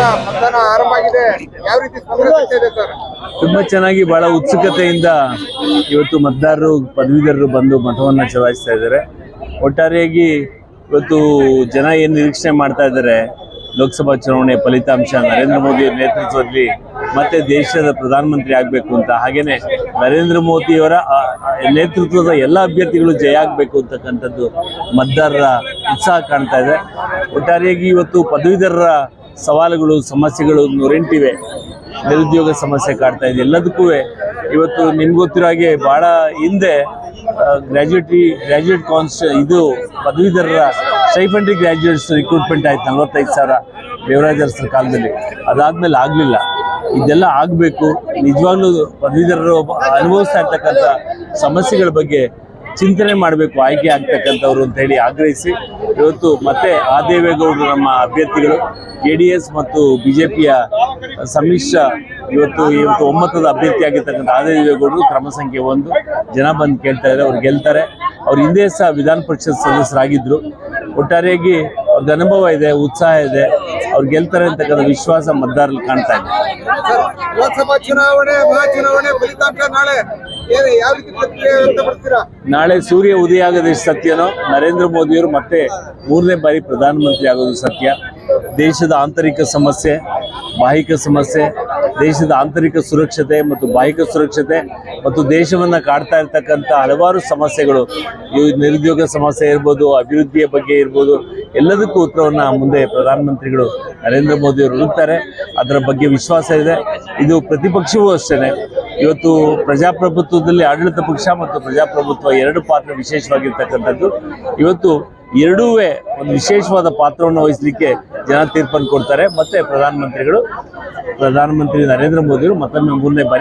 ಯಾವ ರೀತಿ ಸ್ಪಂದನೆ ಸಿಗ್ತಾ ಇದೆ ಸರ್? ತುಂಬಾ ಚೆನ್ನಾಗಿ ಬಹಳ ಉತ್ಸುಕತೆಯಿಂದ ಇವತ್ತು ಮತದಾರರು, ಪದವೀಧರರು ಬಂದು ಮತವನ್ನು ಚಲಾಯಿಸ್ತಾ ಇದ್ದಾರೆ. ಒಟ್ಟಾರೆಯಾಗಿ ಇವತ್ತು ಜನ ಏನ್ ನಿರೀಕ್ಷಣೆ ಮಾಡ್ತಾ ಇದ್ದಾರೆ, ಲೋಕಸಭಾ ಚುನಾವಣೆ ಫಲಿತಾಂಶ, ನರೇಂದ್ರ ಮೋದಿ ನೇತೃತ್ವದಲ್ಲಿ ಮತ್ತೆ ದೇಶದ ಪ್ರಧಾನಮಂತ್ರಿ ಆಗಬೇಕು ಅಂತ, ಹಾಗೇನೆ ನರೇಂದ್ರ ಮೋದಿಯವರ ನೇತೃತ್ವದ ಎಲ್ಲ ಅಭ್ಯರ್ಥಿಗಳು ಜಯ ಆಗಬೇಕು ಅಂತಕ್ಕಂಥದ್ದು ಮತದಾರರ ಉತ್ಸಾಹ ಕಾಣ್ತಾ ಇದೆ. ಒಟ್ಟಾರೆಯಾಗಿ ಇವತ್ತು ಪದವೀಧರರ ಸವಾಲುಗಳು, ಸಮಸ್ಯೆಗಳು ನೂರೆಂಟಿವೆ. ನಿರುದ್ಯೋಗ ಸಮಸ್ಯೆ ಕಾಡ್ತಾ ಇದೆ. ಎಲ್ಲದಕ್ಕೂ ಇವತ್ತು ನಿಮ್ಗೆ ಗೊತ್ತಿರೋ ಹಾಗೆ ಭಾಳ ಹಿಂದೆ ಗ್ರ್ಯಾಜುಯೇಟಿ ಗ್ರ್ಯಾಜುಯೇಟ್ ಕಾನ್ಸ್ ಇದು ಪದವೀಧರರ ಸ್ಟೈಫಂಡ್ರಿ ಗ್ರ್ಯಾಜುಯೇಟ್ಸ್ ರಿಕ್ರೂಟ್ಮೆಂಟ್ ಆಯ್ತು, ನಲವತ್ತೈದು ಸಾವಿರ ದೇವರಾಜರ್ಸ್ರ ಕಾಲದಲ್ಲಿ. ಅದಾದ್ಮೇಲೆ ಆಗಲಿಲ್ಲ. ಇದೆಲ್ಲ ಆಗಬೇಕು. ನಿಜವಾಗ್ಲೂ ಪದವೀಧರರು ಅನುಭವಿಸ್ತಾ ಇರ್ತಕ್ಕಂಥ ಸಮಸ್ಯೆಗಳ ಬಗ್ಗೆ ಚಿಂತನೆ ಮಾಡಬೇಕು, ಆಯ್ಕೆ ಆಗ್ತಕ್ಕಂಥವ್ರು ಅಂತ ಹೇಳಿ ಆಗ್ರಹಿಸಿ ಇವತ್ತು ಮತ್ತೆ ಆ ದೇವೇಗೌಡರು ನಮ್ಮ ಅಭ್ಯರ್ಥಿಗಳು ಜೆ ಡಿ ಎಸ್ ಮತ್ತು ಬಿಜೆಪಿಯ ಸಮ್ಮಿಶ್ರ ಇವತ್ತು ಇವತ್ತು ಒಮ್ಮತದ ಅಭ್ಯರ್ಥಿ ಆಗಿರ್ತಕ್ಕಂಥ ಆ ದೇವೇಗೌಡರು ಕ್ರಮ ಸಂಖ್ಯೆ ಒಂದು. ಜನ ಬಂದು ಕೇಳ್ತಾ ಇದ್ದಾರೆ, ಅವ್ರು ಗೆಲ್ತಾರೆ. ಅವ್ರು ಹಿಂದೆ ಸಹ ವಿಧಾನ ಪರಿಷತ್ ಸದಸ್ಯರಾಗಿದ್ದರು ಒಟ್ಟಾರೆಯಾಗಿ ಅವ್ರದ್ದು ಅನುಭವ ಇದೆ, ಉತ್ಸಾಹ ಇದೆ. ಅವ್ರು ಗೆಲ್ತಾರೆ ಅಂತಕ್ಕಂಥ ವಿಶ್ವಾಸ ಮತದಾರರಲ್ಲಿ ಕಾಣ್ತಾ ಇದೆ. ನಾಳೆ ಸೂರ್ಯ ಉದಯ ಆಗೋದು ಸತ್ಯನೋ, ನರೇಂದ್ರ ಮೋದಿಯವರು ಮತ್ತೆ ಮೂರನೇ ಬಾರಿ ಪ್ರಧಾನಮಂತ್ರಿ ಆಗೋದು ಸತ್ಯ. ದೇಶದ ಆಂತರಿಕ ಸಮಸ್ಯೆ, ಬಾಹಿಕ ಸಮಸ್ಯೆ, ದೇಶದ ಆಂತರಿಕ ಸುರಕ್ಷತೆ ಮತ್ತು ಬಾಹಿಕ ಸುರಕ್ಷತೆ ಮತ್ತು ದೇಶವನ್ನು ಕಾಡ್ತಾ ಇರ್ತಕ್ಕಂಥ ಹಲವಾರು ಸಮಸ್ಯೆಗಳು, ಈ ನಿರುದ್ಯೋಗ ಸಮಸ್ಯೆ ಇರ್ಬೋದು, ಅಭಿವೃದ್ಧಿಯ ಬಗ್ಗೆ ಇರ್ಬೋದು, ಎಲ್ಲದಕ್ಕೂ ಉತ್ತರವನ್ನು ಮುಂದೆ ಪ್ರಧಾನಮಂತ್ರಿಗಳು ನರೇಂದ್ರ ಮೋದಿಯವರು ಹುಡುಕ್ತಾರೆ ಅದರ ಬಗ್ಗೆ ವಿಶ್ವಾಸ ಇದೆ. ಇದು ಪ್ರತಿಪಕ್ಷವೂ ಅಷ್ಟೇ ಇವತ್ತು ಪ್ರಜಾಪ್ರಭುತ್ವದಲ್ಲಿ ಆಡಳಿತ ಪಕ್ಷ ಮತ್ತು ಪ್ರಜಾಪ್ರಭುತ್ವ ಎರಡು ಪಾತ್ರ ವಿಶೇಷವಾಗಿರ್ತಕ್ಕಂಥದ್ದು. ಇವತ್ತು ಎರಡೂ ಒಂದು ವಿಶೇಷವಾದ ಪಾತ್ರವನ್ನು ವಹಿಸಲಿಕ್ಕೆ ಜನ ತೀರ್ಪನ್ನು ಕೊಡ್ತಾರೆ. ಮತ್ತೆ ಪ್ರಧಾನಮಂತ್ರಿಗಳು, ಪ್ರಧಾನಮಂತ್ರಿ ನರೇಂದ್ರ ಮೋದಿಯವರು ಮತ್ತೊಮ್ಮೆ ಮೂರನೇ ಬಾರಿ